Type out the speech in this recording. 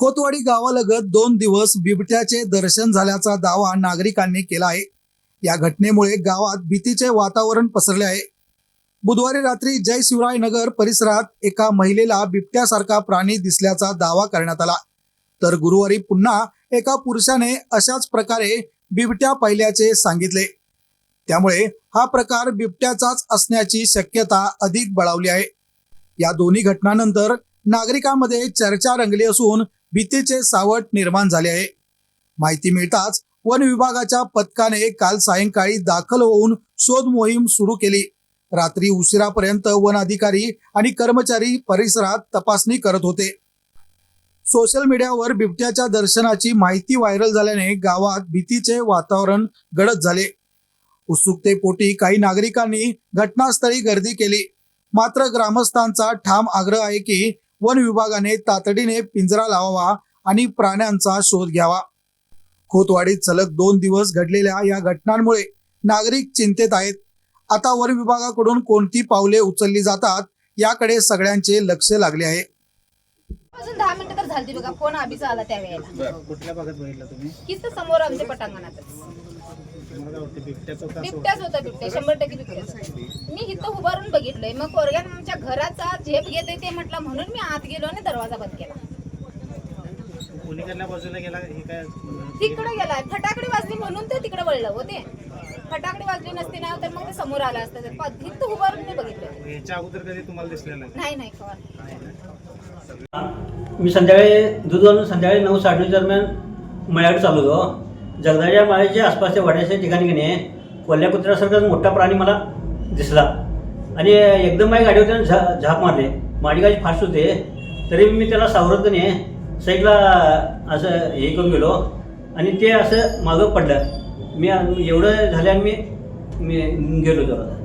खोतवाडी गावालगत दोन दिवस बिबट्याचे दर्शन झाल्याचा दावा नागरिकांनी केला आहे. या घटनेमुळे गावात भीतीचे वातावरण पसरले आहे. बुधवारी रात्री जय शिवराय नगर परिसरात एका महिलेला बिबट्यासारखा प्राणी दिसल्याचा दावा करण्यात आला. तर गुरुवारी पुन्हा एका पुरुषाने अशाच प्रकारे बिबट्या पाहिल्याचे सांगितले. त्यामुळे हा प्रकार बिबट्याचाच असण्याची शक्यता अधिक बळावली आहे. या दोन्ही घटनानंतर नागरिकांमध्ये चर्चा रंगली असून भीतीचे सावट निर्माण झाले आहे. माहिती मिळताच वन विभागाच्या पथकाने काल सायंकाळी दाखल होऊन शोध मोहीम सुरू केली. रात्री उशिरापर्यंत वन अधिकारी आणि कर्मचारी परिसरात तपासणी करत होते. सोशल मीडियावर बिबट्याच्या दर्शनाची माहिती व्हायरल झाल्याने गावात भीतीचे वातावरण गडद झाले. उत्सुकतेपोटी काही नागरिकांनी घटनास्थळी गर्दी केली. मात्र ग्रामस्थांचा ठाम आग्रह आहे की वन विभागाने तातडीने पिंजरा लावावा आणि प्राण्यांचा शोध घ्यावा. खोतवाडीत सलग दोन दिवस घडलेल्या या घटनांमुळे नागरिक चिंतेत आहेत. आता वन विभागाकडून कोणती पावले उचलली जातात याकडे सगळ्यांचे लक्ष लागले आहे. अजून दहा मिनिटं तर झालती बघा फोन आबीचा आला त्यावेळेला. कुठल्या भागात बघितलं तुम्ही? तर समोर आमच्या पटांगणातच. बिबट्याचं होता बिबट्या शंभर टक्के बघितलंय मग पोरग्यानं आमच्या घराचा झेप घेते ते म्हटलं म्हणून मी आत गेलो आणि दरवाजा बंद केला. वाटतं? पुणेकडल्या बाजूला गेला हे काय तिकडे गेलाय. फटाकडे वाजली म्हणून ते तिकडे वळलं होते फटाकडे वाजली नसते ना तर मग ते समोर आलं असतं. तर इथं उभारून मी बघितलं. ह्याच्या अगोदर कधी तुम्हाला दिसलेलं नाही? नाही मी संध्याकाळी दूध घालून संध्याकाळी नऊ साडेनऊ दरम्यान मळ्याकडे चालू होतो. जगदाच्या माळ्याच्या आसपासच्या वाड्याच्या ठिकाणी की नाही कोल्ह्या कुत्र्यासारखाच मोठा प्राणी मला दिसला. आणि एकदम माझ्या गाडीवर त्याने झा झाप मारले. माझी गाडी फास्ट होते. तरी मी त्याला सावरत नाही साईडला असं हे करून गेलो. आणि ते असं मागं पडलं. मी एवढं झाल्यानं मी मी गेलो जरा